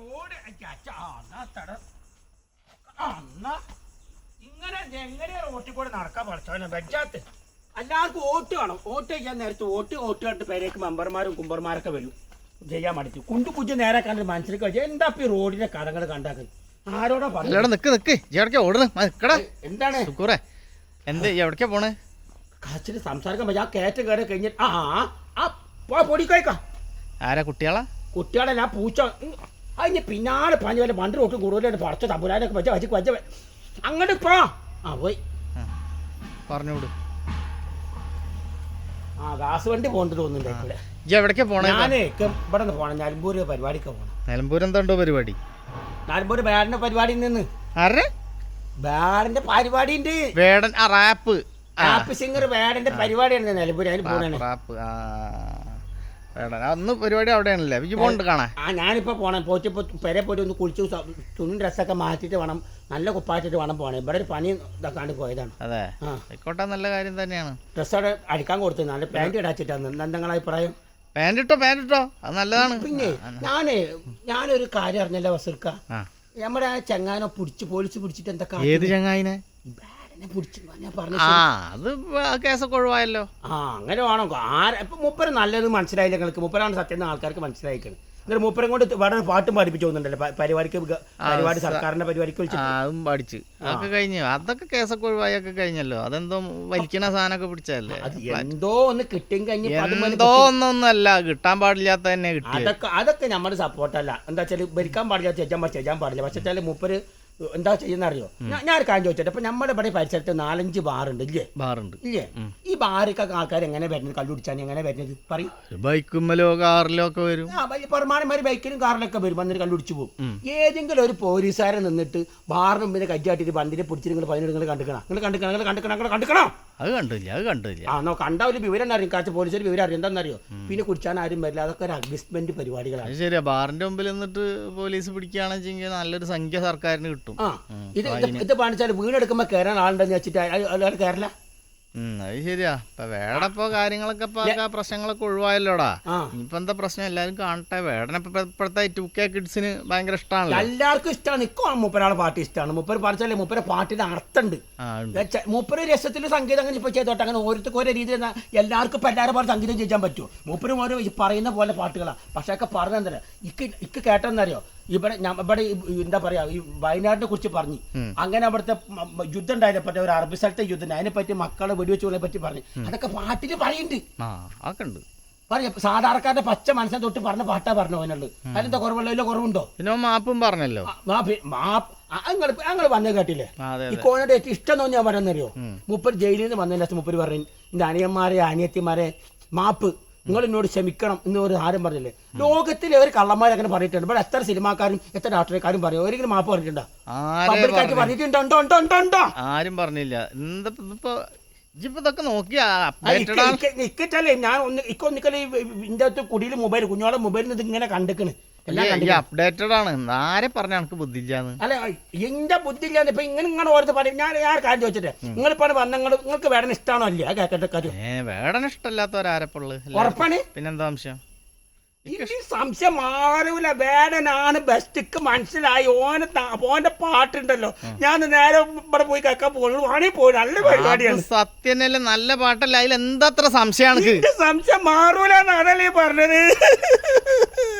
Road അച്ഛാ, ആ, എന്നാ തട. ആ, എന്നാ ഇങ്ങനെ എങ്ങനെ റോട്ടിൽ കൂടെ നടക്കാൻ പഠിച്ചവനെ വെജാത്ത് എല്ലാവർക്കും വോട്ട് വേണം. വോട്ട് ചെയ്യാൻ നേരത്തെ വോട്ട് വോട്ട് കണ്ടിട്ട് പേരേക്ക് മെമ്പർമാരും കുമ്പർമാരൊക്കെ വരും. ചെയ്യാൻ മടിച്ചു കുണ്ടു കുഞ്ചു നേരെ കണ്ട് മനസ്സിലേക്ക് വെച്ചാൽ എന്താ ഈ റോഡിന്റെ കഥകൾ കണ്ടാക്കുന്നത് ആരോടാ പറഞ്ഞു നിക്ക് നിക്ക്. എവിടേക്കാ ഓടുന്നു? നിക്കടാ. എന്താണ്? സുക്കൂറേ എന്ത് എവിടേക്കാ പോണേ? കാച്ചിട്ട് സംസാരിക്കാൻ പറ്റും ആ കയറ്റം കയറി കഴിഞ്ഞിട്ട് ആ ആ, പൊടിക്കോയ്ക്കാ. ആരാ കുട്ടികളാ? കുട്ടികളെ ഞാൻ പൂച്ച. അതിന് പിന്നാലെ പഞ്ഞ വല്ല പണ്ട് തൊട്ട് കൂടുതലായിട്ട് പറച്ചു തമ്പുരാനൊക്കെ വെച്ച വച്ച് വെച്ച അങ്ങോട്ട് പോ ആ പോയി. പറഞ്ഞോട് ആ ഗ്യാസ് വണ്ടി പോകേണ്ടി തോന്നുന്നുണ്ട് എവിടേക്കാ പോണേ ഞാനേ ഇവിടെ നിന്ന് പോകണം നിലമ്പൂര് പരിപാടിക്ക് പോണം. നിലമ്പൂർ എന്താണ്ടോ പരിപാടി? നിലമ്പൂര് ബാഡിന്റെ പരിപാടി നിന്ന്. ആരുടെ ബാഡിന്റെ പരിപാടി ഉണ്ട് വേടൻ റാപ്പ്. ആ. സിംഗർ ബാഡിന്റെ പരിപാടിയാണ് നിലമ്പൂര് അതിന് പോകണേ റാപ്പ് റാപ്പ്. ആ. അന്ന് പരിപാടി അവിടെയാണല്ലേ. ഇജ്ജ് പോണ്ട് കാണാൻ. ആ ഞാനിപ്പോ പോണേ. പോയിട്ട് ഇപ്പൊ പെരെ പോയിട്ട് ഒന്ന് കുളിച്ചു തുണി ഡ്രസ്സൊക്കെ മാറ്റിട്ട് വേണം. നല്ല കുപ്പാറ്റിട്ട് വേണം പോണേ. ഇവിടെ ഒരു പണി ഇതാക്കാണ്ട് പോയതാണ്. അതെ. ആയിക്കോട്ടെ നല്ല കാര്യം തന്നെയാണ്. ഡ്രസ്സ് അവിടെ അടിക്കാൻ കൊടുത്തു. നല്ല പാന്റ് ഇടാച്ചിട്ടാണ് എന്താ നിങ്ങളെ അഭിപ്രായം? പാന്റ് ഇട്ടോ പാന്റ് ഇട്ടോ അത് നല്ലതാണ്. പിന്നെ ഞാനേ ഞാനൊരു കാര്യം അറിഞ്ഞല്ലോ വസൂർക്ക. നമ്മുടെ ആ ചങ്ങാനെ പിടിച്ച് പോലീസ് പിടിച്ചിട്ട് എന്തൊക്കെ ഏത് ചങ്ങായിനെ? ആ അത് ആ കേസൊക്കെ ഒഴിവായല്ലോ. ആ അങ്ങനെ വേണം. ആരെ ഇപ്പൊ മുപ്പര് നല്ലത് മനസ്സിലായില്ല നിങ്ങൾക്ക്? മുപ്പരാണ് സത്യം ആൾക്കാർക്ക് മനസ്സിലായിക്കണം. എന്നിട്ട് മുപ്പരം കൊണ്ട് വേറെ പാട്ടും പഠിപ്പിച്ചു പോകുന്നുണ്ടല്ലോ. പരിപാടിക്ക് പരിപാടി സർക്കാരിന്റെ പരിപാടിക്ക് അതും പഠിച്ച്. അതൊക്കെ കഴിഞ്ഞു. അതൊക്കെ കേസൊക്കെ ഒഴിവായൊക്കെ കഴിഞ്ഞല്ലോ. അതെന്തോ വലിക്കണ സാധനമൊക്കെ പിടിച്ചല്ലേ എന്തോ ഒന്ന് കിട്ടിയും കഴിഞ്ഞ് എന്തോ ഒന്നൊന്നല്ല. കിട്ടാൻ പാടില്ലാത്ത തന്നെ കിട്ടിയത്. അതൊക്കെ അതൊക്കെ നമ്മുടെ സപ്പോർട്ടല്ല എന്താ വെച്ചാൽ ഭരിക്കാൻ പാടില്ല ചെയ്യാൻ പാടില്ല ചെയ്യാൻ പാടില്ല. പക്ഷെ വെച്ചാൽ മുപ്പര് എന്താ ചെയ്യുന്ന അറിയോ ഞാൻ ഒരു കാര്യം ചോദിച്ചോട്ടെ. ഇപ്പൊ നമ്മുടെ ഇവിടെ പരിസരത്ത് നാലഞ്ച് ബാറുണ്ട് ഇല്ലേ? ബാറുണ്ട്. ഇല്ലേ? ഈ ബാറിക്കൊക്കെ ആൾക്കാർ എങ്ങനെ വരുന്നത്? കള്ളുടിച്ചാൻ എങ്ങനെ വരുന്നത്? പറയും. ബൈക്കുമ്മലോ കാറിലോ ഒക്കെ വരും. പെരുമാനന്മാർ ബൈക്കിലും കാറിലൊക്കെ വരും. വന്നിട്ട് കണ്ടുപിടിച്ച് പോകും ഏതെങ്കിലും ഒരു പോലീസുകാരൻ നിന്നിട്ട് ബാറിന് മുമ്പിൽ കജ്ജാട്ടിട്ട് വണ്ടിനെ പിടിച്ചിട്ട് നിങ്ങൾ പതിനെടുങ്ങൾ കണ്ടിക്കണം? നിങ്ങൾ കണ്ടിക്കണം? നിങ്ങൾ കണ്ടിക്കണം? നിങ്ങൾ കണ്ടിക്കണോ? അത് കണ്ടില്ല അത് കണ്ടില്ല. ആ നോ കണ്ട ഒരു വിവരം അറിയും കാച്ച പോലീസിന് വിവരം അറിയും എന്താണെന്നറിയോ പിന്നെ കുടിച്ചാൻ ആരും വരില്ല. അതൊക്കെ ഒരു അഡ്ജസ്റ്റ്മെന്റ് പരിപാടികളാണ് ശരി ശരിയാ. ബാറിന്റെ മുമ്പിൽ നിന്നിട്ട് പോലീസ് പിടിക്കുകയാണെന്ന് നല്ലൊരു സംഖ്യ സർക്കാരിന് കിട്ടും. ആ ഇത് ഇത് പണിച്ചാൽ വീടെടുക്കുമ്പോൾ കയറാൻ ആളുണ്ടെന്ന് വെച്ചിട്ട് അയാൾ കയറില്ല അത് ശരിയാ. ഇപ്പൊ വേടപ്പോ കാര്യങ്ങളൊക്കെ ഇപ്പൊ പ്രശ്നങ്ങളൊക്കെ ഒഴിവായല്ലോടാ. ഇപ്പൊ എന്താ പ്രശ്നം? എല്ലാരും കാണട്ടെ. വേടനെ ഇപ്പൊ ഇപ്പോഴത്തെ ടു കെ കിഡ്സിന് ഭയങ്കര ഇഷ്ടമാണല്ലോ എല്ലാവർക്കും ഇഷ്ടമാണ് ഇക്കോ മുപ്പരാളെ പാട്ട് ഇഷ്ടമാണ് മുപ്പര് പറഞ്ഞാലേ മുപ്പര പാട്ടിന് അർത്ഥമുണ്ട് മൂപ്പര് രസത്തിൽ സംഗീതം അങ്ങനെ ഇപ്പൊ ചെയ്തോട്ടെ. അങ്ങനെ ഓരോരുത്തർക്ക് ഓരോ രീതിയിൽ എല്ലാവർക്കും ഇപ്പൊ എല്ലാവരും പോലെ സംഗീതം ചെയ്യാൻ പറ്റുമോ മൂപ്പരും ഓരോ പറയുന്ന പോലെ പാട്ടുകളാണ് പക്ഷെ ഒക്കെ പറഞ്ഞെന്തരാ? ഇക്ക് ഇക്ക് കേട്ടെന്നറിയോ ഇവിടെ ഇവിടെ എന്താ പറയാ ഈ വയനാടിനെ കുറിച്ച് പറഞ്ഞു. അങ്ങനെ അവിടുത്തെ യുദ്ധം ഉണ്ടായതിനെ പറ്റി ഒരു അറബി സ്ഥലത്തെ യുദ്ധം അതിനെ പറ്റി മക്കളെ വെടിവെച്ചുകളെ പറ്റി പറഞ്ഞു. അതൊക്കെ പാട്ടിൽ പറയുന്നുണ്ട്. പറയാ സാധാരണക്കാരുടെ പച്ച മനസ്സിനെ തൊട്ട് പറഞ്ഞ പാട്ടാ പറഞ്ഞു അവനുള്ളത് അതിനെന്താ കുറവുള്ള വല്ല കുറവുണ്ടോ? പിന്നെ മാപ്പും പറഞ്ഞല്ലോ. മാപ്പ് ഞങ്ങൾ വന്നത് കേട്ടില്ലേ? ആ, അതെ ഈ കോഴിയുടെ ഏറ്റവും ഇഷ്ടം തോന്നിയാ ഞാൻ മുപ്പര് ജയിലിൽ നിന്ന് വന്നതിന് ശേഷം മുപ്പര് പറഞ്ഞു എന്റെ അനിയന്മാരെ അനിയത്തിമാരെ മാപ്പ്. നിങ്ങൾ എന്നോട് ക്ഷമിക്കണം എന്ന് ഒരു ആരും പറഞ്ഞില്ലേ? ലോകത്തിലെ ഒരു കള്ളന്മാർ അങ്ങനെ പറഞ്ഞിട്ടുണ്ട്. ഇവിടെ എത്ര സിനിമാക്കാരും എത്ര രാഷ്ട്രീയക്കാരും പറയും. ഒരിക്കലും മാപ്പ് പറഞ്ഞിട്ടുണ്ടോ? ആരെ പബ്ലിക്കായിട്ട് പറഞ്ഞിട്ടുണ്ടോ? പറഞ്ഞില്ല. എന്താ ഇപ്പൊ ഇതൊക്കെ നോക്കിയാ ഞാൻ ഒന്ന് ഇക്ക ഒന്നിക്കല്ലേ ഇതിന്റെ അകത്ത് കുടിയിൽ മൊബൈൽ കുഞ്ഞോളെ മൊബൈലിൽ നിന്ന് ഇങ്ങനെ കണ്ടിക്കണ്. അപ്ഡേറ്റഡ് ആണ്. ആരെ പറഞ്ഞ എനിക്ക് ബുദ്ധിയില്ലാന്ന്? അല്ല എന്റെ ബുദ്ധി ഇല്ലാന്ന് ഇപ്പൊ ഇങ്ങനെ ഇങ്ങനെ ഓർത്ത് പറയും. ഞാൻ ഞാൻ കാര്യം ചോദിച്ചിട്ട് നിങ്ങളിപ്പോ വന്ന നിങ്ങൾ നിങ്ങൾക്ക് വേടന ഇഷ്ടമാണോ അല്ലേ കേക്കട്ടെ കാര്യം. വേടന ഇഷ്ടമല്ലാത്തവരാരപ്പുള്ളു. ഉറപ്പാണ്? പിന്നെന്താ അംശം സംശയം മാറൂല. വേടനാണ് ബെസ്റ്റ് മനസ്സിലായി. ഓനെ ഓന്റെ പാട്ടുണ്ടല്ലോ. ഞാൻ നേരെ ഇവിടെ പോയി കേൾക്കാൻ പോകുന്നു. വാണി പോയി. നല്ല പരിപാടിയാണ്. സത്യനല്ലേ? നല്ല പാട്ടല്ല? അതിൽ എന്താ അത്ര സംശയമാണ് സംശയം മാറൂല എന്നാണല്ലേ പറഞ്ഞത്?